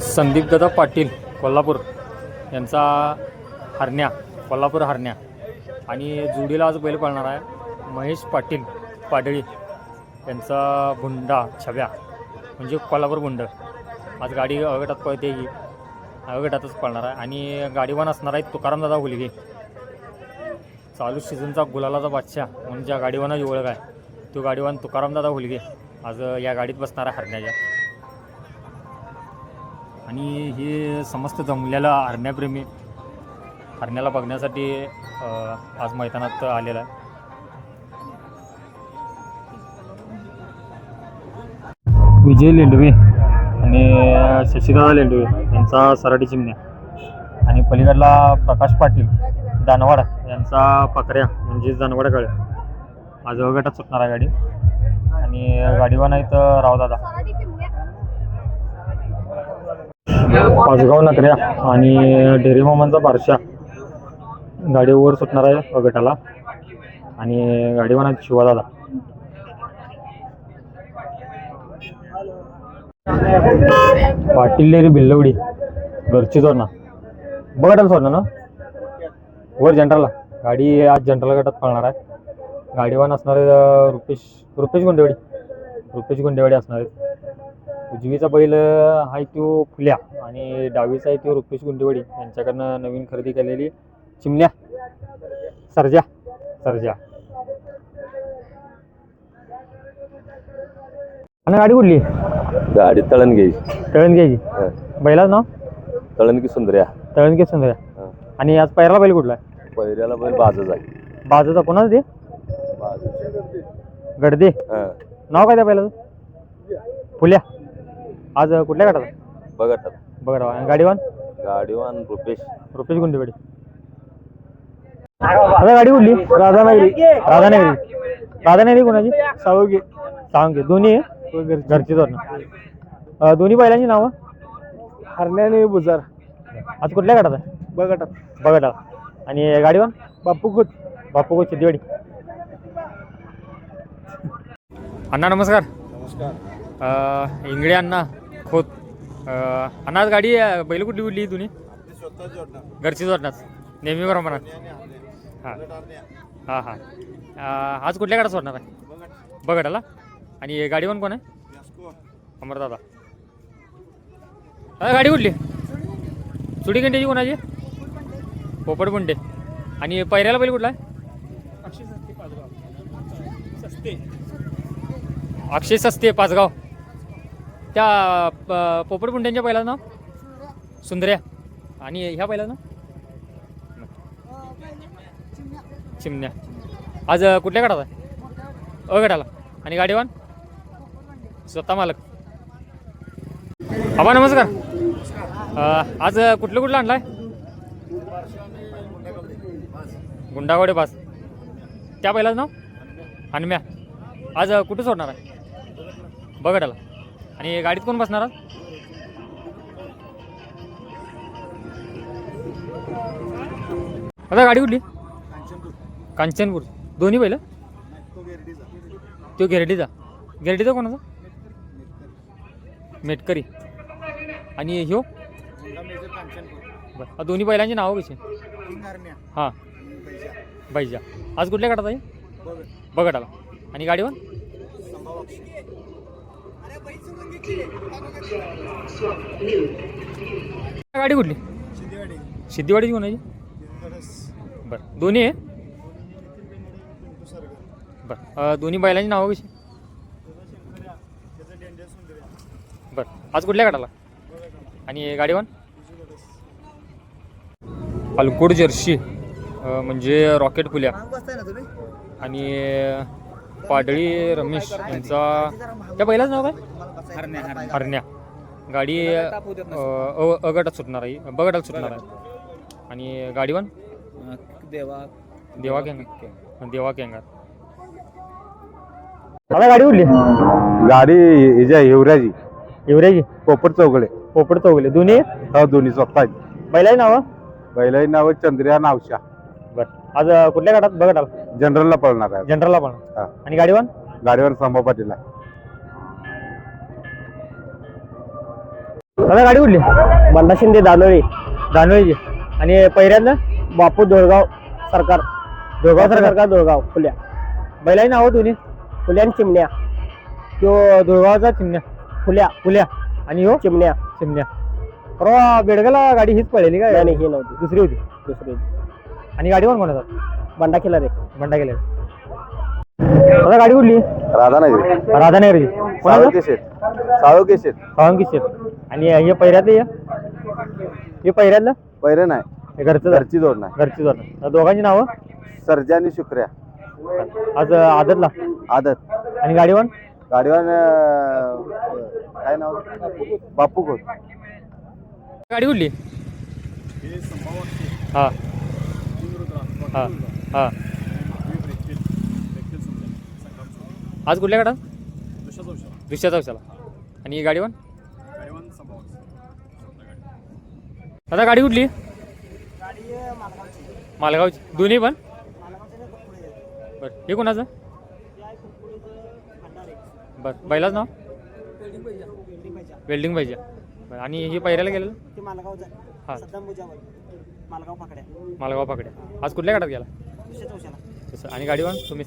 संदीपदादा पाटील कोल्हापूर. यांचा हरण्या कोल्हापूर हरण्या. आणि जुडीला आज बैल पळणार आहे महेश पाटील पाडळी. यांचा भुंडा छव्या. म्हणजे कोल्हापूर बुंड. आज गाडी अवगटात पळते ही. अवघटातच पळणार आहे. आणि गाडीवान असणार आहे तुकारामदादा हुलगे. चालू सीझनचा गुलालाचा बादशाह म्हणून ज्या गाडीवानाची ओळख आहे तो गाडीवान तुकारामदादा हुलगे. आज या गाडीत बसणार आहे हरण्याच्या. आणि हे समस्त जमलेलं हरण्याप्रेमी हरण्याला बघण्यासाठी आज मैदानात आलेला आहे. विजय लेंडवे आणि शशिदादा लेंडवे यांचा सराटी चिमण्या आणि पलीकडला प्रकाश पाटील दानवाड यांचा पकऱ्या म्हणजे दानवाड कळे आज गटात सुटणार आहे गाडी. आणि गाडीवान आहेत रावदादा. पाचगाव नकऱ्या आणि डेरी मोमनचा बारशा. गाडीवर सुटणार आहे गटाला आणि गाडीवान शिवाजाला पाटील डेरी भिल्लवडी घरची जोडणा. बघायला सोडणार ना? वर जनरलला. गाडी आज जनरल गटात पळणार आहे. गाडीवान असणार आहे रुपेश रुपेश गुंडेवाडी. रुपेश गुंडेवाडी असणार आहे उजवीचा बैल आहे तो फुल्या आणि डावीचा आहे तो रुपेश गुंडेवाडी. यांच्याकडनं नवीन खरेदी केलेली चिमण्या. सरजा. सरजा. आणि गाडी कुठली? गाडी तळण घ्यायची तळण घ्यायची बैलाच नाव? तळण की सुंदर्या. तळण घे सुंदर हा. आणि आज पहिला बैल कुठला आहे? बैल बाजच आहे. बाजूचा कोणाच ते? बाजूची. गडदे. नाव काय त्या बैलाचं? फुल्या. आज कुठल्या गटात? बघा आता. बघा राव. आणि गाडीवान? गाडीवान रुपेश. रुपेश गुंडेवाडी. आता गाडी कुठली? राधानगरी. राधानगरी. राधानगरी कोणाची? सावंगी सावंगी दोन्ही? घरची धरणं. दोन्ही बैलांची नावं? हरण्याने बुजार. आज कुठल्या गटात आहे? बघटात बघा आणि गाडीवान? बापू खुद. बापू सिद्धीवाडी. अण्णा नमस्कार. नमस्कार. अ, इंगळे अण्णा. खोत अ, अण्णा आज गाडी बैल कुठली कुठली तुम्ही घरची जोडणार नेहमी प्रमाणात. हां हां. हां आज कुठल्या गाडा सोडणार आहे? बघायला आणि गाडीवान कोण आहे? अमरदादा अ, गाडी कुठली? सुडी घंटेची कोणाची? पोपट गुंडे आणि पैऱ्याला बैल कुठला आहे? अक्षय सस्ते पाचगाव. त्या प- पोपटपुंड्यांच्या पहिला नाव? सुंदर्या. आणि ह्या पहिला नाव? चिमण्या. आज कुठल्या गटात आहे? अ गटाला. आणि गाडीवान? स्वतः मालक. आबा नमस्कार. आज कुठलं कुठलं आणलाय? गुंडागोडे बास. त्या पहिल्याचं नाव? हनम्या. आज कुठं सोडणार आहे? बघटाला आणि गाडीत कोण बसणार आज? आता गाडी कुठली? कांचनपूर. दोन्ही पहिलं तो गिरडीचा गिरडीचा कोणाचा? मेटकरी. आणि ह्यो? बरं. दोन्ही बैलांची नावं कशी? हां. बैजा. आज कुठल्या गटात आहे? बघटाला आणि गाडीवर? गाडी कुठली? सिद्धीवाडीची कोणाची? बरं. दोन्ही आहे? बरं. दोन्ही बैलांची नावं कशी? बरं. आज कुठल्या गाडाला आणि गाडीवान अलकोड जर्शी अं, म्हणजे रॉकेट पुल्या. आणि पाडळी रमेश यांचा त्या बैलाचं नाव काय? हरण्या गाडी अं, अगटात सुटणार आहे. बगटात सुटणार आहे. आणि गाडीवान देवा. देवा केंगार देवा केंगार आता गाडी उडली गाडी हिच्या हिवऱ्याची. एवढ्याची पोपट चौकडे पोपट चौगले दोन्ही? हा दोन्ही स्वतः बैलाची नावं? बैलाही नाव चंद्रिया नावशा. आज अं, कुठल्या गाडात बघा जनरलला पळणार आहे. जनरलला पण. हा. आणि गाडीवान गाडीवर संभा पाटील आहे दादा गाडी कुठली? बंडा शिंदे दानोळी. दानवेची आणि पहिऱ्यातलं बापू धुळगाव सरकार. दोघा सरकार. सरकार धुळगाव फुल्या. बैलाही नाव दोन्ही फुल्यान चिमण्या. तो धुळगावचा चिमण्या. फुल्या. फुल्या. आणि हो? चिमण्या. चिमण्या. परवा बेडगाला गाडी हीच पळलेली काय नाही नाही, ही नव्हती. दुसरी होती. दुसरी आणि गाडी कोण कोणाचा बंडा केला रे बंडा गेलेला दादा गाडी कुठली? राधानगरी. राधानगरची कोणाचं? साळुके शेत साळुके शेत आणि हे पहिऱ्यातलं हे? हे पहिऱ्यातलं? पैरे नाही. हे घरचं झालं. घरची जोड नाही. घरची जोड दोघांची नावं? सर्जा आणि शुक्र्या. आज आदतला. आदत. आणि गाडीवर गाडीवर अं, काय नाव? बापू खोत गाडी कुठली? हा. हा हा. आज कुठल्या गाडा दुसऱ्या चौशाला आणि ही गाडीवर दादा गाडी कुठली? मालगावची. दोन्ही पण? बर. हे कोणाचं? बर. बैलाच नाव? वेल्डिंग पाहिजे. बरं. आणि ही पहिऱ्याला गेलेलं? हा. मालगाव फाकड्या. मालगाव पाकडे आज कुठल्या गाडात गेला? दुसऱ्या चौशाला तसं. आणि गाडीवर? तुम्ही?